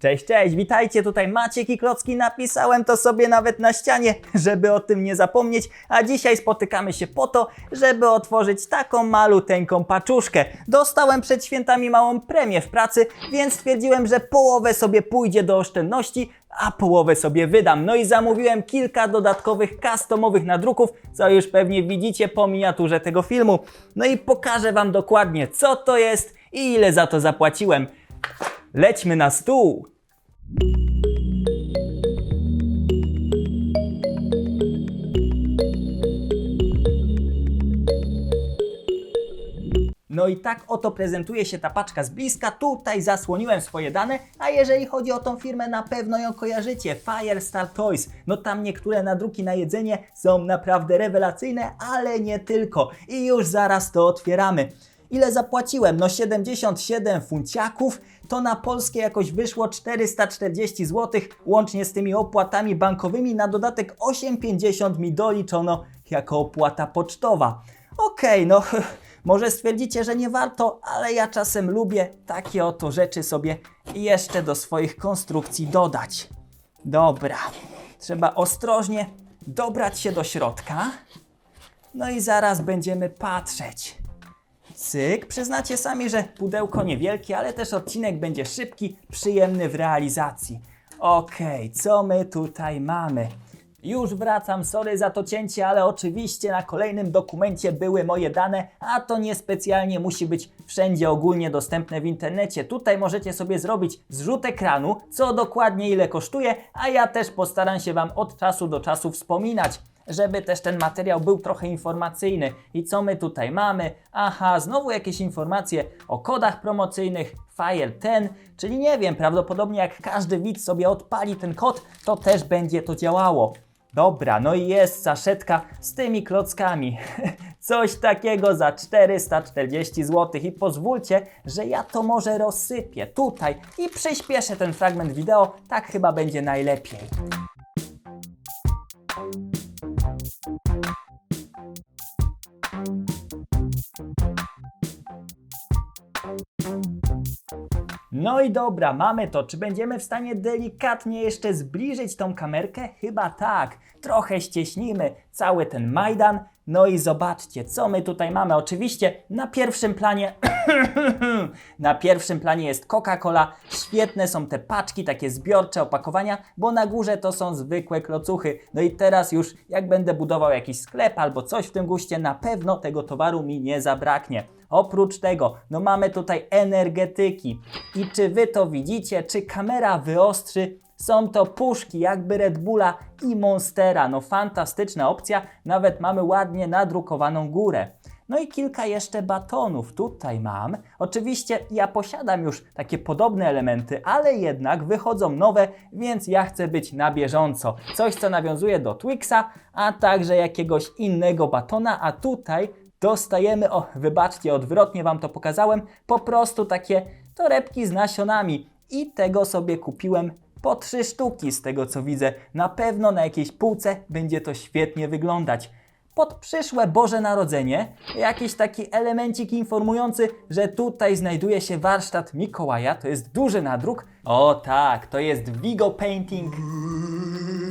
Cześć, cześć, witajcie, tutaj Maciek i Klocki. Napisałem to sobie nawet na ścianie, żeby o tym nie zapomnieć, a dzisiaj spotykamy się po to, żeby otworzyć taką maluteńką paczuszkę. Dostałem przed świętami małą premię w pracy, więc stwierdziłem, że połowę sobie pójdzie do oszczędności, a połowę sobie wydam. No i zamówiłem kilka dodatkowych customowych nadruków, co już pewnie widzicie po miniaturze tego filmu. No i pokażę Wam dokładnie, co to jest i ile za to zapłaciłem. Lećmy na stół! No i tak oto prezentuje się ta paczka z bliska. Tutaj zasłoniłem swoje dane, a jeżeli chodzi o tą firmę, na pewno ją kojarzycie. Firestar Toys. No tam niektóre nadruki na jedzenie są naprawdę rewelacyjne, ale nie tylko. I już zaraz to otwieramy. Ile zapłaciłem? No 77 funciaków. To na polskie jakoś wyszło 440 zł, łącznie z tymi opłatami bankowymi. Na dodatek 8,50 mi doliczono jako opłata pocztowa. Okej, no może stwierdzicie, że nie warto, ale ja czasem lubię takie oto rzeczy sobie jeszcze do swoich konstrukcji dodać. Dobra, trzeba ostrożnie dobrać się do środka. No i zaraz będziemy patrzeć. Cyk, przyznacie sami, że pudełko niewielkie, ale też odcinek będzie szybki, przyjemny w realizacji. Okej, co my tutaj mamy? Już wracam, sorry za to cięcie, ale oczywiście na kolejnym dokumencie były moje dane, a to niespecjalnie musi być wszędzie ogólnie dostępne w internecie. Tutaj możecie sobie zrobić zrzut ekranu, co dokładnie ile kosztuje, a ja też postaram się Wam od czasu do czasu wspominać żeby też ten materiał był trochę informacyjny. I co my tutaj mamy? Aha, znowu jakieś informacje o kodach promocyjnych Fire 10, czyli nie wiem, prawdopodobnie jak każdy widz sobie odpali ten kod, to też będzie to działało. Dobra, no i jest saszetka z tymi klockami. Coś takiego za 440 zł i pozwólcie, że ja to może rozsypię tutaj i przyspieszę ten fragment wideo, tak chyba będzie najlepiej. No i dobra, mamy to. Czy będziemy w stanie delikatnie jeszcze zbliżyć tą kamerkę? Chyba tak. Trochę ścieśnimy cały ten Majdan. No i zobaczcie, co my tutaj mamy. Oczywiście na pierwszym planie na pierwszym planie jest Coca-Cola. Świetne są te paczki, takie zbiorcze opakowania, bo na górze to są zwykłe klocuchy. No i teraz już jak będę budował jakiś sklep albo coś w tym guście, na pewno tego towaru mi nie zabraknie. Oprócz tego, no mamy tutaj energetyki. I czy wy to widzicie? Czy kamera wyostrzy? Są to puszki jakby Red Bulla i Monstera. No fantastyczna opcja. Nawet mamy ładnie nadrukowaną górę. No i kilka jeszcze batonów tutaj mam. Oczywiście ja posiadam już takie podobne elementy, ale jednak wychodzą nowe, więc ja chcę być na bieżąco. Coś, co nawiązuje do Twixa, a także jakiegoś innego batona, a tutaj dostajemy, o wybaczcie, odwrotnie Wam to pokazałem, po prostu takie torebki z nasionami i tego sobie kupiłem po trzy sztuki z tego co widzę. Na pewno na jakiejś półce będzie to świetnie wyglądać. Pod przyszłe Boże Narodzenie jakiś taki elemencik informujący, że tutaj znajduje się warsztat Mikołaja, to jest duży nadruk. O tak, to jest Vigo Painting.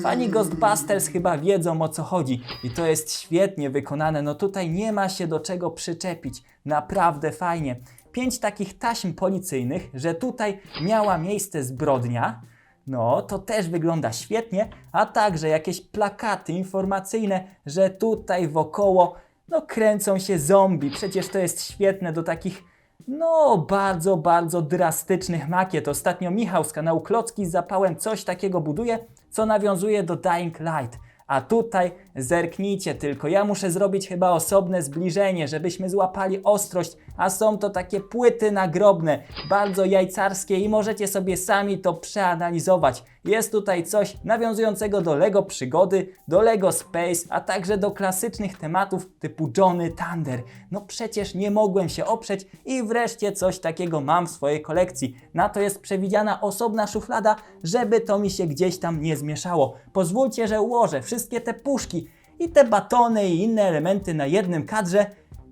Fani Ghostbusters chyba wiedzą o co chodzi i to jest świetnie wykonane. No tutaj nie ma się do czego przyczepić. Naprawdę fajnie. Pięć takich taśm policyjnych, że tutaj miała miejsce zbrodnia. No, to też wygląda świetnie, a także jakieś plakaty informacyjne, że tutaj wokoło no kręcą się zombie. Przecież to jest świetne do takich no bardzo, bardzo drastycznych makiet. Ostatnio Michał z kanału Klocki z zapałem coś takiego buduje, co nawiązuje do Dying Light. A tutaj zerknijcie tylko, ja muszę zrobić chyba osobne zbliżenie, żebyśmy złapali ostrość, a są to takie płyty nagrobne, bardzo jajcarskie i możecie sobie sami to przeanalizować. Jest tutaj coś nawiązującego do LEGO Przygody, do LEGO Space, a także do klasycznych tematów typu Johnny Thunder. No przecież nie mogłem się oprzeć i wreszcie coś takiego mam w swojej kolekcji. Na to jest przewidziana osobna szuflada, żeby to mi się gdzieś tam nie zmieszało. Pozwólcie, że ułożę wszystkie te puszki i te batony i inne elementy na jednym kadrze.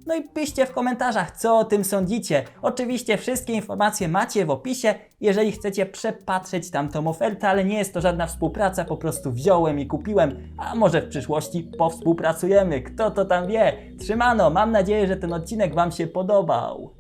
No i piszcie w komentarzach, co o tym sądzicie. Oczywiście wszystkie informacje macie w opisie, jeżeli chcecie przepatrzeć tamtą ofertę, ale nie jest to żadna współpraca, po prostu wziąłem i kupiłem, a może w przyszłości powspółpracujemy, kto to tam wie. Trzymano, mam nadzieję, że ten odcinek Wam się podobał.